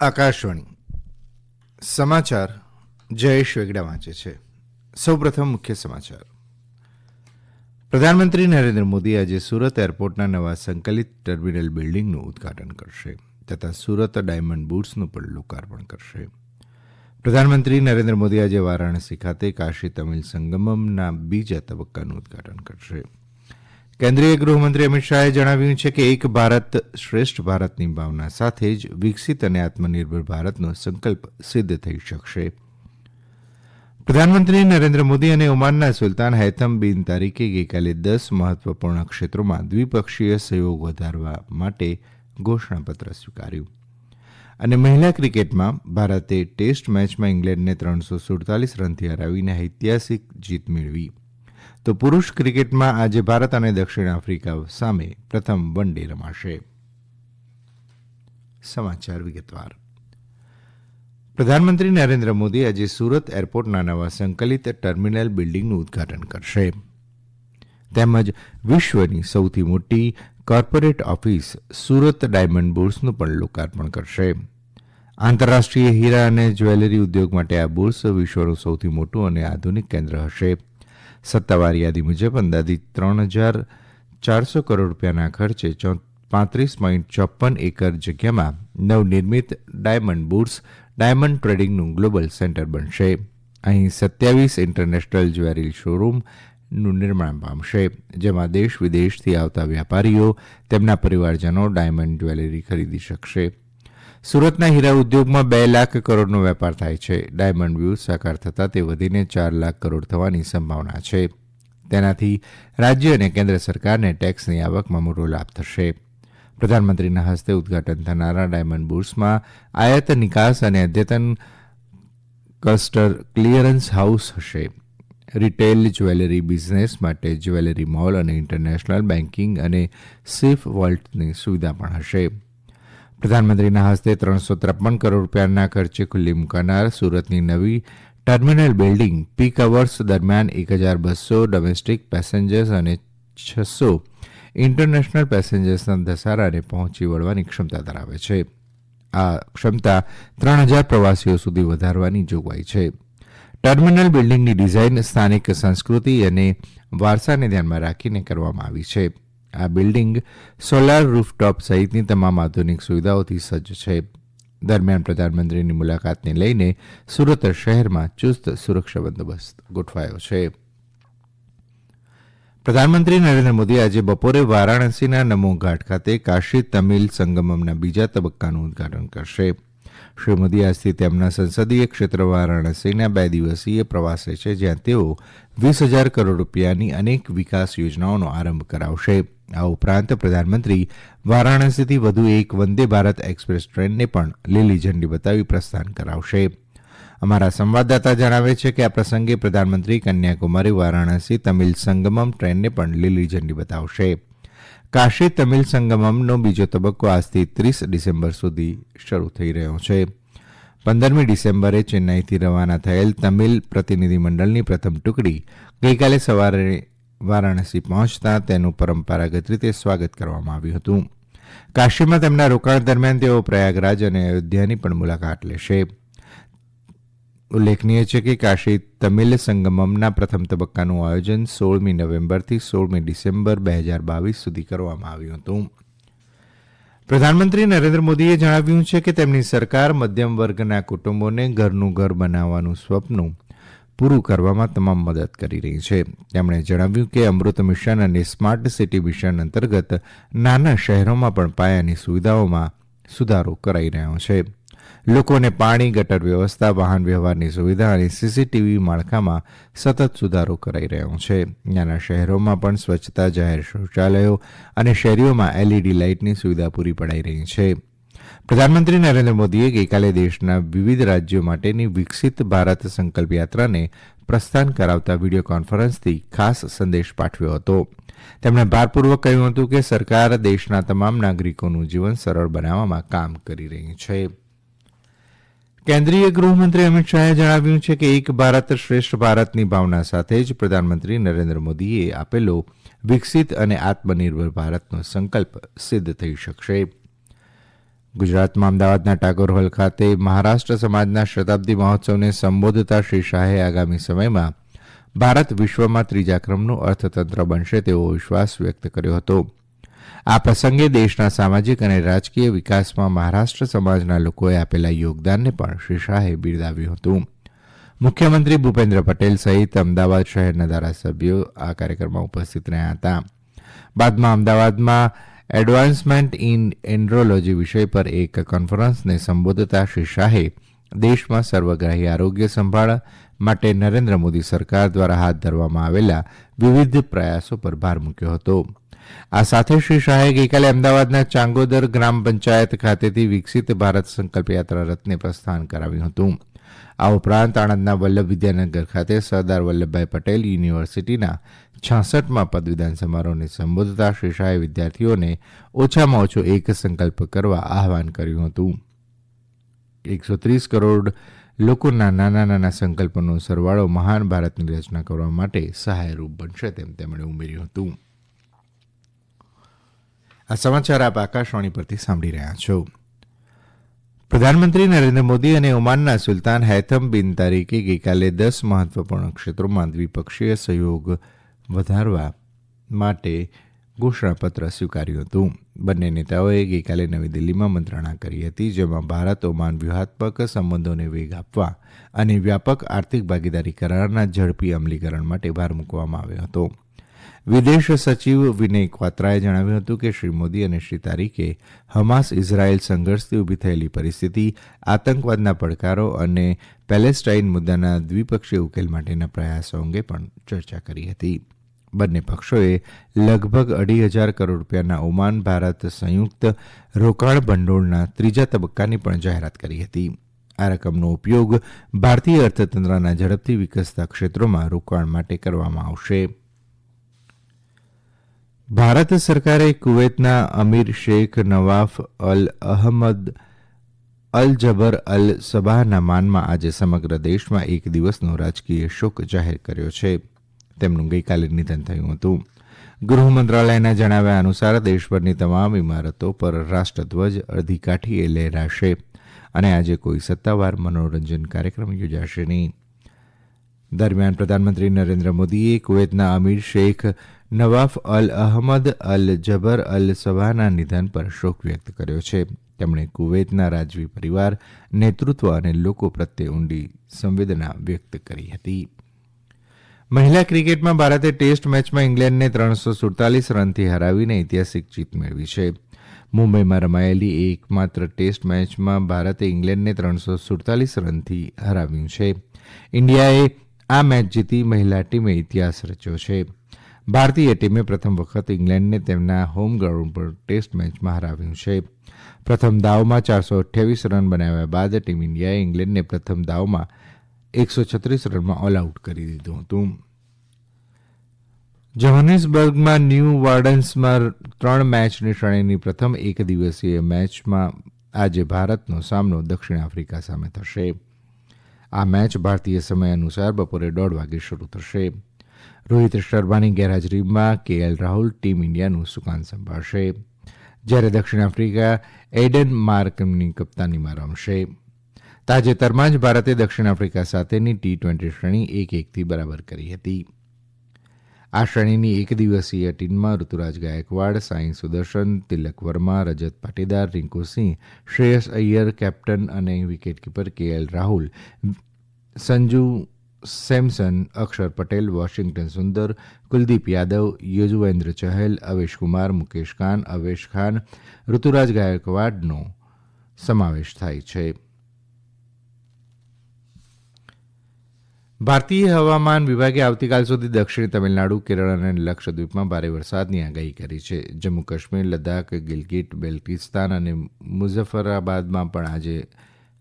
આકાશવાણી. સમાચાર જયેશ વેગડા વાંચે છે. સૌપ્રથમ મુખ્ય સમાચાર. પ્રધાનમંત્રી નરેન્દ્ર મોદી આજે સુરત એરપોર્ટના નવા સંકલિત ટર્મિનલ બિલ્ડિંગનું ઉદઘાટન કરશે તથા સુરત ડાયમંડ બુટ્સનું પણ લોકાર્પણ કરશે. પ્રધાનમંત્રી નરેન્દ્ર મોદી આજે વારાણસી ખાતે કાશી તમિલ સંગમમના બીજા તબક્કાનું ઉદઘાટન કરશે. કેન્દ્રીય ગૃહમંત્રી અમિત શાહે જણાવ્યું છે કે એક ભારત શ્રેષ્ઠ ભારતની ભાવના સાથે જ વિકસિત અને આત્મનિર્ભર ભારતનો સંકલ્પ સિદ્ધ થઈ શકશે. પ્રધાનમંત્રી નરેન્દ્ર મોદી અને ઓમાનના સુલતાન હૈથમ બિન તારીકે ગઈકાલે દસ મહત્વપૂર્ણ ક્ષેત્રોમાં દ્વિપક્ષીય સહયોગ વધારવા માટે ઘોષણાપત્ર સ્વીકાર્યું. અને મહિલા ક્રિકેટમાં ભારતે ટેસ્ટ મેચમાં ઇંગ્લેન્ડને ત્રણસો સુડતાલીસ રનથી હરાવીને ઐતિહાસિક જીત મેળવી. તો પુરૂષ ક્રિકેટમાં આજે ભારત અને દક્ષિણ આફ્રિકા સામે પ્રથમ વન ડે રમાશે. સમાચાર પ્રધાનમંત્રી નરેન્દ્ર મોદી આજે સુરત એરપોર્ટના નવા સંકલિત ટર્મિનલ બિલ્ડિંગનું ઉદઘાટન કરશે. તેમજ વિશ્વની સૌથી મોટી કોર્પોરેટ ઓફિસ સુરત ડાયમંડ બુર્સનું પણ લોકાર્પણ કરશે. આંતરરાષ્ટ્રીય હીરા અને જ્વેલરી ઉદ્યોગ માટે આ બુર્સ વિશ્વનું સૌથી મોટું અને આધુનિક કેન્દ્ર હશે. સત્તાવાર યાદી મુજબ અંદાજીત ત્રણ હજાર ચારસો કરોડ રૂપિયાના ખર્ચે પાંત્રીસ પોઈન્ટ ચોપન એકર જગ્યામાં નવનિર્મિત ડાયમંડ બુર્સ ડાયમંડ ટ્રેડિંગનું ગ્લોબલ સેન્ટર બનશે. અહીં સત્યાવીસ ઇન્ટરનેશનલ જ્વેલરી શોરૂમનું નિર્માણ પામશે, જેમાં દેશ વિદેશથી આવતા વેપારીઓ તેમના પરિવારજનો ડાયમંડ જ્વેલરી ખરીદી શકશે. સુરતના હીરા ઉદ્યોગમાં બે લાખ કરોડનો વેપાર થાય છે. ડાયમંડ વ્યૂ સાકાર થતાં તે વધીને ચાર લાખ કરોડ થવાની સંભાવના છે. તેનાથી રાજ્ય અને કેન્દ્ર સરકારને ટેક્સની આવકમાં મોટો લાભ થશે. પ્રધાનમંત્રીના હસ્તે ઉદઘાટન થનારા ડાયમંડ બુર્સમાં આયાત નિકાસ અને અદ્યતન ક્લસ્ટર ક્લિયરન્સ હાઉસ હશે. રિટેલ જ્વેલરી બિઝનેસ માટે જ્વેલરી મોલ અને ઇન્ટરનેશનલ બેન્કિંગ અને સેફ વોલ્ટની સુવિધા પણ હશે. પ્રધાનમંત્રીના હસ્તે ત્રણસો ત્રેપન કરોડ રૂપિયાના ખર્ચે ખુલ્લી મૂકાનાર સુરતની નવી ટર્મિનલ બિલ્ડિંગ પીક અવર્સ દરમિયાન એક હજાર બસો ડોમેસ્ટિક પેસેન્જર્સ અને છસો ઇન્ટરનેશનલ પેસેન્જર્સના ધસારાને પહોંચી વળવાની ક્ષમતા ધરાવે છે. આ ક્ષમતા ત્રણ હજાર પ્રવાસીઓ સુધી વધારવાની જોગવાઈ છે. ટર્મિનલ બિલ્ડિંગની ડિઝાઇન સ્થાનિક સંસ્કૃતિ અને વારસાને ધ્યાનમાં રાખીને કરવામાં આવી છે. આ બિલ્ડિંગ સોલાર રૂફટોપ સહિતની તમામ આધુનિક સુવિધાઓથી સજ્જ છે. દરમિયાન પ્રધાનમંત્રીની મુલાકાતને લઈને સુરત શહેરમાં ચુસ્ત સુરક્ષા બંદોબસ્ત ગોઠવાયો છે. પ્રધાનમંત્રી નરેન્દ્ર મોદી આજે બપોરે વારાણસીના નમો ઘાટ ખાતે કાશી તમિલ સંગમમના બીજા તબક્કાનું ઉદઘાટન કરશે. શ્રી મોદી આજથી તેમના સંસદીય ક્ષેત્ર વારાણસીના બે દિવસીય પ્રવાસે છે, જ્યાં તેઓ વીસ હજાર કરોડ રૂપિયાની અનેક વિકાસ યોજનાઓનો આરંભ કરાવશે. આ ઉપરાંત પ્રધાનમંત્રી વારાણસીથી વધુ એક વંદે ભારત એક્સપ્રેસ ટ્રેનને પણ લીલી ઝંડી બતાવી પ્રસ્થાન કરાવશે. અમારા સંવાદદાતા જણાવે છે કે આ પ્રસંગે પ્રધાનમંત્રી કન્યાકુમારી, વારાણસી તમિલ સંગમમ ટ્રેનને પણ લીલી ઝંડી બતાવશે. કાશી તમિલ સંગમમનો બીજો તબક્કો આજથી ત્રીસ ડિસેમ્બર સુધી શરૂ થઈ રહ્યો છે. પંદરમી ડિસેમ્બરે ચેન્નાઈથી રવાના થયેલ તમિલ પ્રતિનિધિમંડળની પ્રથમ ટુકડી ગઈકાલે સવારે વારાણસી પહોંચતા તેનું પરંપરાગત રીતે સ્વાગત કરવામાં આવ્યું હતું. કાશીમાં તેમના રોકાણ દરમિયાન તેઓ પ્રયાગરાજ અને અયોધ્યાની પણ મુલાકાત લેશે. ઉલ્લેખનીય છે કે કાશી તમિલ સંગમમના પ્રથમ તબક્કાનું આયોજન સોળમી નવેમ્બરથી સોળમી ડિસેમ્બર બે હજાર બાવીસ સુધી કરવામાં આવ્યું હતું. પ્રધાનમંત્રી નરેન્દ્ર મોદીએ જણાવ્યું છે કે તેમની સરકાર મધ્યમ વર્ગના કુટુંબોને ઘરનું ઘર બનાવવાનું સ્વપ્ન પૂરું કરવામાં તમામ મદદ કરી રહી છે. તેમણે જણાવ્યું કે અમૃત મિશન અને સ્માર્ટ સિટી મિશન અંતર્ગત નાના શહેરોમાં પણ પાયાની સુવિધાઓમાં સુધારો કરાઈ રહ્યો છે. લોકોને પાણી, ગટર વ્યવસ્થા, વાહન વ્યવહારની સુવિધા અને સીસીટીવી માળખામાં સતત સુધારો કરાઈ રહ્યો છે. નાના શહેરોમાં પણ સ્વચ્છતા, જાહેર શૌચાલયો અને શેરીઓમાં એલઈડી લાઇટની સુવિધા પૂરી પડાઈ રહી છે. પ્રધાનમંત્રી નરેન્દ્ર મોદીએ ગઈકાલે દેશના વિવિધ રાજ્યો માટેની વિકસિત ભારત સંકલ્પ યાત્રાને પ્રસ્થાન કરાવતા વીડિયો કોન્ફરન્સથી ખાસ સંદેશ પાઠવ્યો હતો. તેમણે ભારપૂર્વક કહ્યું હતું કે સરકાર દેશના તમામ નાગરિકોનું જીવન સરળ બનાવવામાં કામ કરી રહી છે. કેન્દ્રીય ગૃહમંત્રી અમિત શાહે જણાવ્યું છે કે એક ભારત શ્રેષ્ઠ ભારતની ભાવના સાથે જ પ્રધાનમંત્રી નરેન્દ્ર મોદીએ આપેલો વિકસિત અને આત્મનિર્ભર ભારતનો સંકલ્પ સિદ્ધ થઈ શકશે. ગુજરાતમાં અમદાવાદના ટાગોર હોલ ખાતે મહારાષ્ટ્ર સમાજના શતાબ્દી મહોત્સવને સંબોધતા શ્રી શાહે આગામી સમયમાં ભારત વિશ્વમાં ત્રીજા ક્રમનું અર્થતંત્ર બનશે તેવો વિશ્વાસ વ્યક્ત કર્યો હતો. આ પ્રસંગે દેશના સામાજિક અને રાજકીય વિકાસમાં મહારાષ્ટ્ર સમાજના લોકોએ આપેલા યોગદાનને પણ શ્રી શાહે બિરદાવ્યું હતું. મુખ્યમંત્રી ભૂપેન્દ્ર પટેલ સહિત અમદાવાદ શહેરના ધારાસભ્યો આ કાર્યક્રમમાં ઉપસ્થિત રહ્યા હતા. બાદમાં અમદાવાદમાં એડવાન્સમેન્ટ ઇન એન્ડ્રોલોજી વિષય પર એક કોન્ફરન્સને સંબોધતા શ્રી શાહે દેશમાં સર્વગ્રાહી આરોગ્ય સંભાળ માટે નરેન્દ્ર મોદી સરકાર દ્વારા હાથ ધરવામાં આવેલા વિવિધ પ્રયાસો પર ભાર મૂક્યો હતો. આ સાથે શ્રી શાહે ગઈકાલે અમદાવાદના ચાંગોદર ગ્રામ પંચાયત ખાતેથી વિકસિત ભારત સંકલ્પ યાત્રા રથને પ્રસ્થાન કરાવ્યું હતું. આ ઉપરાંત આણંદના વલ્લભ વિદ્યાનગર ખાતે સરદાર વલ્લભભાઈ પટેલ યુનિવર્સિટીના છાસઠમાં પદવીદાન સમારોહને સંબોધતા શ્રી શાહે વિદ્યાર્થીઓને ઓછામાં ઓછો એક સંકલ્પ કરવા આહવાન કર્યું હતું. એકસો ત્રીસ કરોડ લોકોના નાના નાના સંકલ્પનો સરવાળો મહાન ભારતની રચના કરવા માટે સહાયરૂપ બનશે તેમ તેમણે ઉમેર્યું હતું. આ સમાચાર આપ આકાશવાણી પરથી સાંભળી રહ્યા છો. પ્રધાનમંત્રી નરેન્દ્ર મોદી અને ઓમાનના સુલતાન હૈથમ બિન તારીકે ગઈકાલે દસ મહત્વપૂર્ણ ક્ષેત્રોમાં દ્વિપક્ષીય સહયોગ વધારવા માટે ઘોષણાપત્ર સ્વીકાર્યું હતું. બંને નેતાઓએ ગઈકાલે નવી દિલ્હીમાં મંત્રણા કરી હતી, જેમાં ભારત, ઓમાન વ્યૂહાત્મક સંબંધોને વેગ આપવા અને વ્યાપક આર્થિક ભાગીદારી કરારના ઝડપી અમલીકરણ માટે ભાર મૂકવામાં આવ્યો હતો. વિદેશ સચિવ વિનય ક્વાત્રાએ જણાવ્યું હતું કે શ્રી મોદી અને શ્રી તારીકે હમાસ ઇઝરાયેલ સંઘર્ષથી ઊભી થયેલી પરિસ્થિતિ, આતંકવાદના પડકારો અને પેલેસ્ટાઇન મુદ્દાના દ્વિપક્ષીય ઉકેલ માટેના પ્રયાસો અંગે પણ ચર્ચા કરી હતી. બંને પક્ષોએ લગભગ અઢી હજાર કરોડ રૂપિયાના ઓમાન ભારત સંયુક્ત રોકાણ ભંડોળના ત્રીજા તબક્કાની પણ જાહેરાત કરી હતી. આ રકમનો ઉપયોગ ભારતીય અર્થતંત્રના ઝડપથી વિકસતા ક્ષેત્રોમાં રોકાણ માટે કરવામાં આવશે. ભારત સરકારે કુવૈતના અમીર શેખ નવાફ અલ અહમદ અલ જબર અલ સબાહના માનમાં આજે સમગ્ર દેશમાં એક દિવસનો રાજકીય શોક જાહેર કર્યો છે. તેમનું ગઈકાલે નિધન થયું હતું. ગૃહ મંત્રાલયના જણાવ્યા અનુસાર દેશભરની તમામ ઇમારતો પર રાષ્ટ્રધ્વજ અડધી કાઠીએ લહેરાશે અને આજે કોઈ સત્તાવાર મનોરંજન કાર્યક્રમ યોજાશે નહીં. દરમિયાન પ્રધાનમંત્રી નરેન્દ્ર મોદીએ કુવૈતના અમીર શેખ નવાફ અલ અહમદ અલ જબર અલ સબાહના નિધન પર શોક વ્યક્ત કર્યો છે. તેમણે કુવૈતના રાજવી પરિવાર, નેતૃત્વ અને લોકો પ્રત્યે ઊંડી સંવેદના વ્યક્ત કરી હતી. મહિલા ક્રિકેટમાં ભારતે ટેસ્ટ મેચમાં ઇંગ્લેન્ડને ત્રણસો સુડતાલીસ રનથી હરાવીને ઐતિહાસિક જીત મેળવી છે. મુંબઈમાં રમાયેલી એકમાત્ર ટેસ્ટ મેચમાં ભારતે ઇંગ્લેન્ડને ત્રણસો સુડતાલીસ રનથી હરાવ્યું છે. ઇન્ડિયાએ આ મેચ જીતી મહિલા ટીમે ઇતિહાસ રચ્યો છે. ભારતીય ટીમે પ્રથમ વખત ઇંગ્લેન્ડને તેમના હોમ ગ્રાઉન્ડ પર ટેસ્ટ મેચમાં હરાવ્યું છે. પ્રથમ દાવમાં ચારસો અઠ્યાવીસ રન બનાવ્યા બાદ ટીમ ઇન્ડિયાએ ઇંગ્લેન્ડને પ્રથમ દાવમાં એકસો છત્રીસ રનમાં ઓલ આઉટ કરી દીધું હતું. જોહાનિસબર્ગમાં ન્યૂ વાર્ડન્સમાં ત્રણ મેચની શ્રેણીની પ્રથમ એક દિવસીય મેચમાં આજે ભારતનો સામનો દક્ષિણ આફ્રિકા સામે થશે. આ મેચ ભારતીય સમય અનુસાર બપોરે દોઢ વાગે શરૂ થશે. રોહિત શર્માની ગેરહાજરીમાં કેએલ રાહુલ ટીમ ઇન્ડિયાનું સુકાન સંભાળશે. જ્યારે દક્ષિણ આફ્રિકા એડન માર્કમની કપ્તાનીમાં રમશે. તાજેતરમાં જ ભારતે દક્ષિણ આફ્રિકા સાથેની ટી ટ્વેન્ટી શ્રેણી એક એકથી બરાબર કરી હતી. આ શ્રેણીની એક દિવસીય ટીમમાં ઋતુરાજ ગાયકવાડ, સાંઈ સુદર્શન, તિલક વર્મા, રજત પાટીદાર, રિંકુ સિંહ, શ્રેયસ અય્યર, કેપ્ટન અને wicketkeeper K L Rahul, Sanju Samson, Axar Patel, Washington Sundar, Kuldeep Yadav, Yuzvendra Chahal Avesh Kumar Mukesh Khan, Avesh Khan, Ruturaj ગાયકવાડનો સમાવેશ થાય છે. ભારતીય હવામાન વિભાગે આવતીકાલ સુધી દક્ષિણ તમિલનાડુ, કેરળ અને લક્ષદ્વીપમાં ભારે વરસાદની આગાહી કરી છે. જમ્મુ કાશ્મીર, લદ્દાખ, ગિલગિટ બેલ્ટિસ્તાન અને મુઝફ્ફરાબાદમાં પણ આજે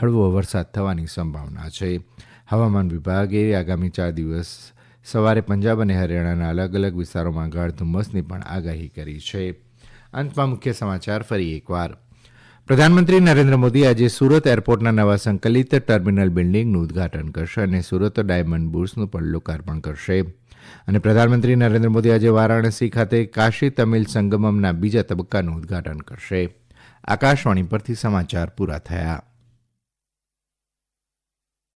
હળવો વરસાદ થવાની સંભાવના છે. હવામાન વિભાગે આગામી ચાર દિવસ સવારે પંજાબ અને હરિયાણાના અલગ અલગ વિસ્તારોમાં ગાઢ ધુમ્મસની પણ આગાહી કરી છે. અંતમાં મુખ્ય સમાચાર ફરી એકવાર. પ્રધાનમંત્રી નરેન્દ્ર મોદી આજે સુરત એરપોર્ટના નવા સંકલિત ટર્મિનલ બિલ્ડિંગનું ઉદઘાટન કરશે અને સુરત ડાયમંડ બુર્સનું પણ લોકાર્પણ કરશે. અને પ્રધાનમંત્રી નરેન્દ્ર મોદી આજે વારાણસી ખાતે કાશી તમિલ સંગમમના બીજા તબક્કાનું ઉદઘાટન કરશે. આકાશવાણી પરથી સમાચાર પૂરા થયા.